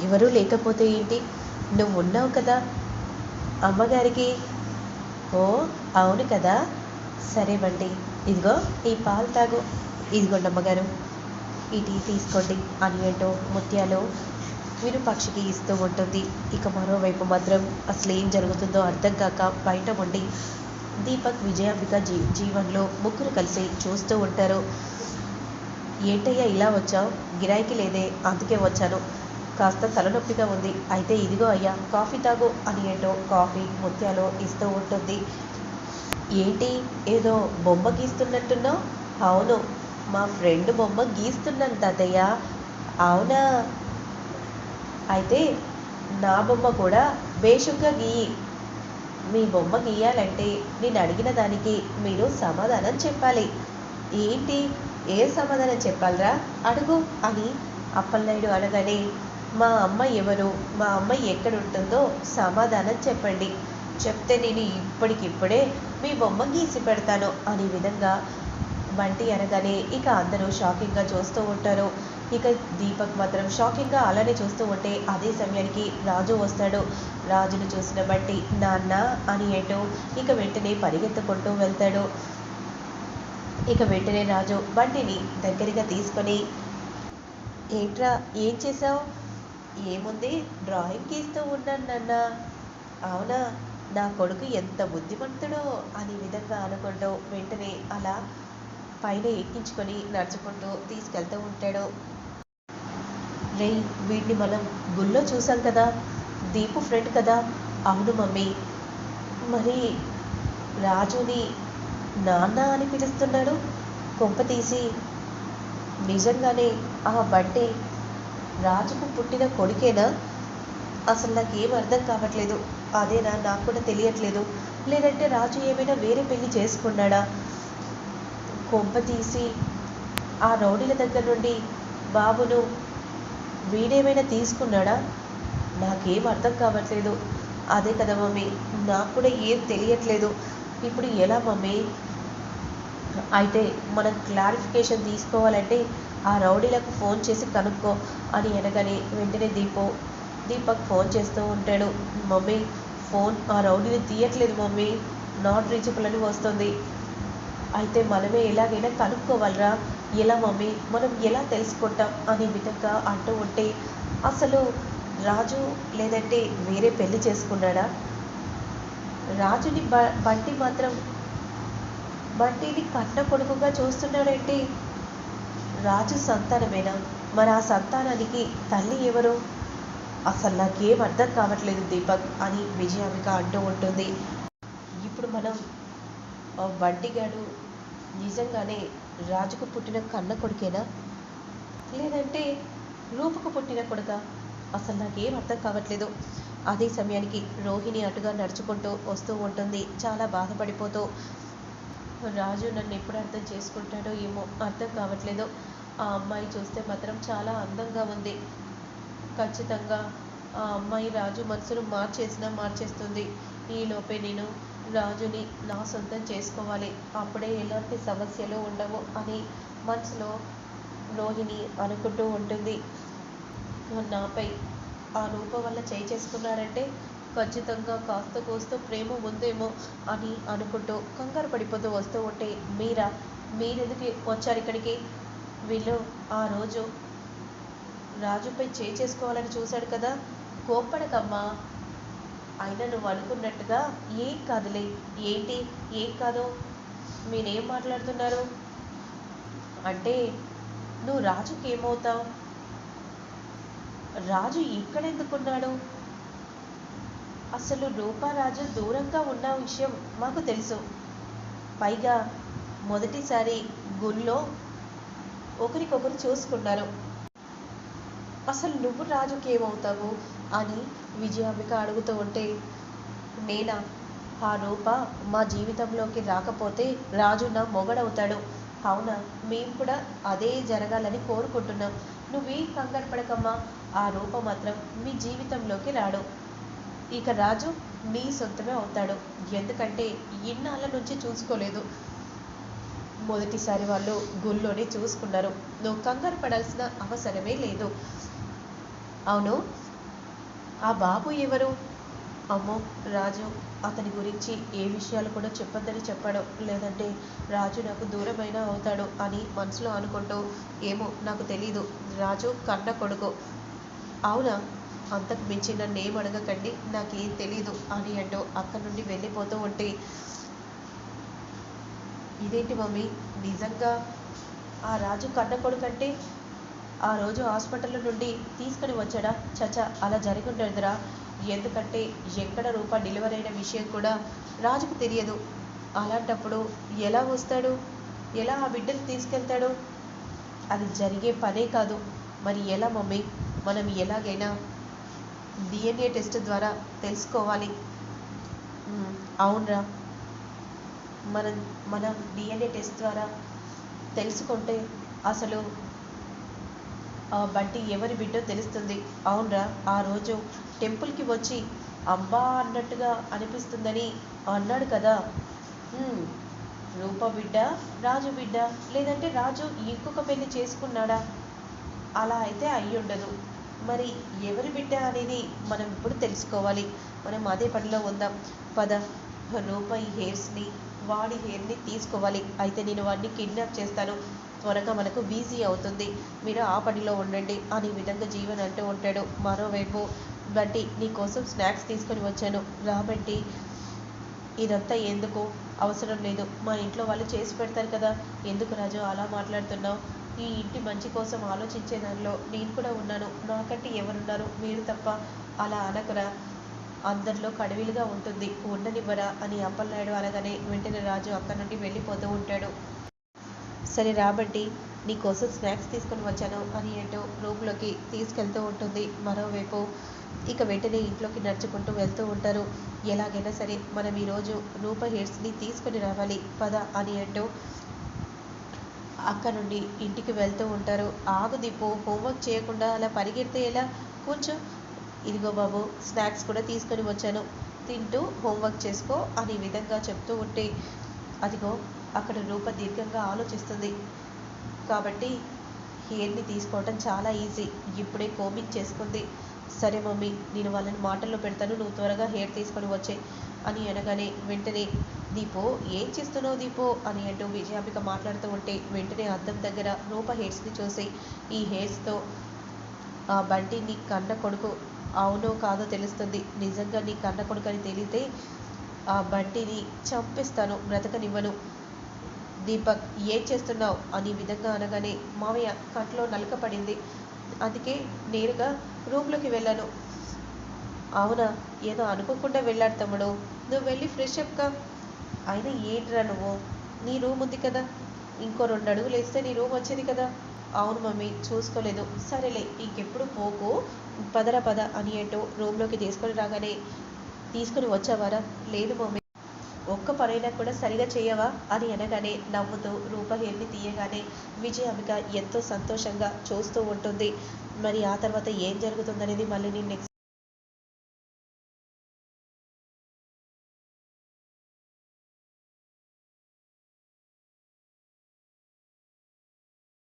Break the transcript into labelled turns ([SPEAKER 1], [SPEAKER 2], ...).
[SPEAKER 1] ఎవరూ లేకపోతే ఏంటి? నువ్వు ఉన్నావు కదా. అమ్మగారికి? ఓ అవును కదా. సరే బండి ఇదిగో ఈ పాలు తాగు. ఇదిగోండి అమ్మగారు. ఈ టీ తీసుకోండి. అని అంటూ ముత్యాలు విరుపక్షికి ఇస్తూ ఉంటుంది. ఇక మరోవైపు మాత్రం అసలు ఏం జరుగుతుందో అర్థం కాక బయట ఉండి దీపక్ విజయాంబిక జీ జీవన్లో ముగ్గురు కలిసి చూస్తూ ఉంటారు. ఏంటయ్యా ఇలా వచ్చావు? గిరాయికి లేదే అందుకే వచ్చాను. కాస్త తలనొప్పిగా ఉంది. అయితే ఇదిగో అయ్యా కాఫీ తాగు అని ఏంటో కాఫీ ముత్యాలు ఇస్తూ ఉంటుంది. ఏంటి? ఏదో బొమ్మ గీస్తున్నట్టున్నావు? అవును మా ఫ్రెండ్ బొమ్మ గీస్తున్నాను తాతయ్య. అవునా? అయితే నా బొమ్మ కూడా బేషుగ్గా గీయి. మీ బొమ్మ గీయాలంటే నేను అడిగిన దానికి మీరు సమాధానం చెప్పాలి. ఏంటి? ఏ సమాధానం చెప్పాలరా? అడుగు అని అప్పలనాయుడు అనగానే మా అమ్మ ఎవరు? మా అమ్మ ఎక్కడ ఉంటుందో సమాధానం చెప్పండి. చెప్తే నేను ఇప్పటికిప్పుడే మీ బొమ్మ గీసి పెడతాను అనే విధంగా వంటి అనగానే ఇక అందరూ షాకింగ్గా చూస్తూ ఉంటారు. ఇక దీపక్ మాత్రం షాకింగ్గా అలానే చూస్తూ ఉంటే అదే సమయానికి రాజు వస్తాడు. రాజును చూసిన బట్టి నాన్న అని ఏంటో ఇక వెంటనే పరిగెత్తుకుంటూ వెళ్తాడు. ఇక వెంటనే రాజు బంటిని దగ్గరగా తీసుకొని ఏంట్రా ఏం చేసావు ఏముంది? డ్రాయింగ్ గీస్తూ ఉన్నాను నాన్న. అవునా? నా కొడుకు ఎంత బుద్ధిమంతుడో అనే విధంగా అనుకుంటూ వెంటనే అలా పైన ఎక్కించుకొని నడుచుకుంటూ తీసుకెళ్తూ ఉంటాడు. రే వీడిని మనం గుళ్ళో చూసాం కదా. దీపు ఫ్రెండ్ కదా. అవును మమ్మీ. మరి రాజుని నాన్న అని పిలుస్తున్నాడు? కొంప తీసి. నిజంగానే ఆ బట్టే రాజుకు పుట్టిన కొడుకేనా? అసలు నాకేం అర్థం కావట్లేదు. అదేనా? నాకు కూడా తెలియట్లేదు. లేదంటే రాజు ఏమైనా వేరే పెళ్ళి చేసుకున్నాడా? కొంప తీసి ఆ రౌడీల దగ్గర నుండి బాబును వీడేమైనా తీసుకున్నాడా? నాకేం అర్థం కావట్లేదు. అదే కదా మమ్మీ. నాకు కూడా ఏం తెలియట్లేదు. ఇప్పుడు ఎలా మమ్మీ? అయితే మనం క్లారిఫికేషన్ తీసుకోవాలంటే ఆ రౌడీలకు ఫోన్ చేసి కనుక్కో అని అనగానే వెంటనే దీపో దీపక్ ఫోన్ చేస్తూ ఉంటాడు. మమ్మీ ఫోన్ ఆ రౌడీని తీయట్లేదు మమ్మీ. నాట్ రీచబుల్ అని వస్తుంది. అయితే మనమే ఎలాగైనా కనుక్కోవాలరా. ఎలా మమ్మీ? మనం ఎలా తెలుసుకుంటాం? అనే విధంగా అంటూ ఉంటే అసలు రాజు లేదంటే వేరే పెళ్ళి చేసుకున్నాడా? రాజుని బ బంటి మాత్రం బంటిని కన్న కొడుకుగా చూస్తున్నాడంటే? రాజు సంతానమేనా? మరి ఆ సంతానానికి తల్లి ఎవరు? అసలు నాకేం అర్థం కావట్లేదు దీపక్ అని విజయామిక అంటూ ఉంటుంది. ఇప్పుడు మనం వడ్డీగాడు నిజంగానే రాజుకు పుట్టిన కన్న కొడుకేనా? లేదంటే రూపకు పుట్టిన కొడుక? అసలు నాకేం అర్థం కావట్లేదు. అదే సమయానికి రోహిణి అటుగా నడుచుకుంటూ వస్తూ ఉంటుంది. చాలా బాధపడిపోతూ రాజు నన్ను ఎప్పుడు అర్థం చేసుకుంటాడో ఏమో అర్థం కావట్లేదు ఆ అమ్మాయి చూస్తే మాత్రం చాలా అందంగా ఉంది. ఖచ్చితంగా ఆ అమ్మాయి రాజు మనసును మార్చేసినా మార్చేస్తుంది. ఈలోపే నేను రాజుని నా సొంతం చేసుకోవాలి. అప్పుడే ఎలాంటి సమస్యలు ఉండవు అని మనసులో రోహిణి అనుకుంటూ ఉంటుంది. నాపై ఆ రూపం వల్ల చేయి చేసుకున్నాడంటే ఖచ్చితంగా కాస్త కోస్త ప్రేమ ఉందేమో అని అనుకుంటూ కంగారు పడిపోతూ వస్తూ ఉంటే మీరా? మీరెందుకు వచ్చారు ఇక్కడికి? వీళ్ళు ఆ రోజు రాజుపై చేసుకోవాలని చూశాడు కదా? కోప్పడకమ్మా. అయినా నువ్వు అనుకున్నట్టుగా ఏం కాదులే. ఏంటి? ఏం కాదు? మీరేం మాట్లాడుతున్నారు? అంటే నువ్వు రాజుకి ఏమవుతావు రాజు ఎక్కడెందుకున్నాడు అసలు రూపారాజు దూరంగా ఉన్న విషయం మాకు తెలుసు. పైగా మొదటిసారి గుళ్ళో ఒకరికొకరు చూసుకున్నారు. అసలు నువ్వు రాజుకి ఏమవుతావు అని విజయాంబిక అడుగుతూ ఉంటే నేనా? ఆ రూప మా జీవితంలోకి రాకపోతే రాజు నా మొగడవుతాడు. అవునా? మేము కూడా అదే జరగాలని కోరుకుంటున్నాం. నువ్వేం కంగారు పడకమ్మా. ఆ రూప మాత్రం మీ జీవితంలోకి రాడు. ఇక రాజు నీ సొంతమే అవుతాడు. ఎందుకంటే ఇన్నాళ్ళ నుంచి చూసుకోలేదు. మొదటిసారి వాళ్ళు గుళ్ళోనే చూసుకున్నారు. నువ్వు కంగారు పడాల్సిన అవసరమే లేదు. అవును? ఆ బాబు ఎవరు? అమ్మో రాజు అతని గురించి ఏ విషయాలు కూడా చెప్పొద్దని చెప్పాడు. లేదంటే రాజు నాకు దూరమైన అవుతాడు అని మనసులో అనుకుంటూ ఏమో నాకు తెలీదు. రాజు కన్న కొడుకు. అవునా? అంతకు మించి నన్ను ఏం అడగకండి. నాకేం తెలీదు అని అంటూ అక్కడి నుండి వెళ్ళిపోతూ ఉంటే ఇదేంటి మమ్మీ? నిజంగా ఆ రాజు కన్న కొడుకంటే ఆ రోజు హాస్పిటల్ నుండి తీసుకుని వచ్చాడా? చచా అలా జరిగి ఎందుకంటే ఎక్కడ రూప డెలివరీ అయిన విషయం కూడా రాజుకు తెలియదు. అలాంటప్పుడు ఎలా వస్తాడు? ఎలా ఆ బిడ్డను తీసుకెళ్తాడు? అది జరిగే పనే కాదు. మరి ఎలా మమ్మీ? మనం ఎలాగైనా డిఎన్ఏ టెస్ట్ ద్వారా తెలుసుకోవాలి. అవునరా. మనం మనం డిఎన్ఏ టెస్ట్ ద్వారా తెలుసుకుంటే అసలు ఆ బట్టి ఎవరి బిడ్డో తెలుస్తుంది. అవునరా. ఆ రోజు టెంపుల్కి వచ్చి అబ్బా అన్నట్టుగా అనిపిస్తుందని అన్నాడు కదా. రూప బిడ్డ రాజు బిడ్డ లేదంటే రాజు ఇంకొక పెళ్ళి చేసుకున్నాడా? అలా అయితే అయ్యుండదు. మరి ఎవరి బిడ్డ అనేది మనం ఇప్పుడు తెలుసుకోవాలి. మనం అదే పనిలో ఉందాం. పద రూపాయి హెయిర్స్ని వాడి హెయిర్ని తీసుకోవాలి. అయితే నేను వాడిని కిడ్నాప్ చేస్తాను. త్వరగా మనకు బిజీ అవుతుంది. మీరు ఆ పనిలో ఉండండి అనే విధంగా జీవన్ అంటూ ఉంటాడు. మరోవైపు బట్టి నీకోసం స్నాక్స్ తీసుకొని వచ్చాను. రాబట్టి ఇదంతా ఎందుకు? అవసరం లేదు. మా ఇంట్లో వాళ్ళు చేసి పెడతారు కదా. ఎందుకు రాజు అలా మాట్లాడుతున్నావు? ఈ ఇంటి మంచి కోసం ఆలోచించే దానిలో నేను కూడా ఉన్నాను. నాకంటే ఎవరున్నారు? మీరు తప్ప అలా అనకురా. అందరిలో కడివిలుగా ఉంటుంది. ఉండనివ్వరా అని అప్పలనాయుడు అనగానే వెంటనే రాజు అక్కడి నుండి వెళ్ళిపోతూ ఉంటాడు. సరే రాబట్టి నీకోసం స్నాక్స్ తీసుకొని వచ్చాను అని అంటూ రూమ్లోకి తీసుకెళ్తూ ఉంటుంది. మరోవైపు ఇక వెంటనే ఇంట్లోకి నడుచుకుంటూ వెళ్తూ ఉంటారు. ఎలాగైనా సరే మనం ఈరోజు రూప హెయిర్స్ని తీసుకొని రావాలి. పద అని అంటూ అక్కడ నుండి ఇంటికి వెళ్తూ ఉంటారు. ఆగు దీపు హోంవర్క్ చేయకుండా అలా పరిగెడితే ఎలా? కూర్చో. ఇదిగో బాబు స్నాక్స్ కూడా తీసుకొని వచ్చాను. తింటూ హోంవర్క్ చేసుకో అని విధంగా చెప్తూ ఉంటే అదిగో అక్కడ రూప దీర్ఘంగా ఆలోచిస్తుంది. కాబట్టి హెయిర్ని తీసుకోవటం చాలా ఈజీ. ఇప్పుడే కోమింగ్ చేసుకుంది. సరే మమ్మీ నేను వాళ్ళని మాటల్లో పెడతాను. నువ్వు త్వరగా హెయిర్ తీసుకొని వచ్చే. అని అనగానే వెంటనే దీపో ఏం చేస్తున్నావు దీపో? అని అంటూ విజయాంబిక మాట్లాడుతూ ఉంటే వెంటనే అద్దం దగ్గర రూప హెయిర్స్ని చూసి ఈ హెయిర్స్తో ఆ బంటిని కన్న కొడుకు అవునో కాదో తెలుస్తుంది. నిజంగా నీ కన్న కొడుకు అని తెలితే ఆ బంటిని చంపేస్తాను బ్రతకనివ్వను. దీపక్ ఏం చేస్తున్నావు? అని విధంగా అనగానే మావయ్య కంట్లో నలక పడింది. అందుకే నేరుగా రూమ్లోకి వెళ్ళాను. అవునా? ఏదో అనుకోకుండా వెళ్ళాడు తమ్ముడు. నువ్వు వెళ్ళి ఫ్రెష్ అప్గా అయినా ఏంట్రా నువ్వు? నీ రూమ్ ఉంది కదా. ఇంకో రెండు అడుగులు వేస్తే నీ రూమ్ వచ్చేది కదా. అవును మమ్మీ చూసుకోలేదు. సరేలే ఇంకెప్పుడు పోకు. పదరా పద అని అంటూ రూమ్లోకి తీసుకొని రాగానే తీసుకొని వచ్చావారా? లేదు మమ్మీ. ఒక్క పనైనా కూడా సరిగా చేయవా? అని అనగానే నవ్వుతూ రూపహేర్ని తీయగానే విజయామిక ఎంతో సంతోషంగా చూస్తూ ఉంటుంది. మరి ఆ తర్వాత ఏం జరుగుతుందనేది మళ్ళీ నేను నెక్స్ట్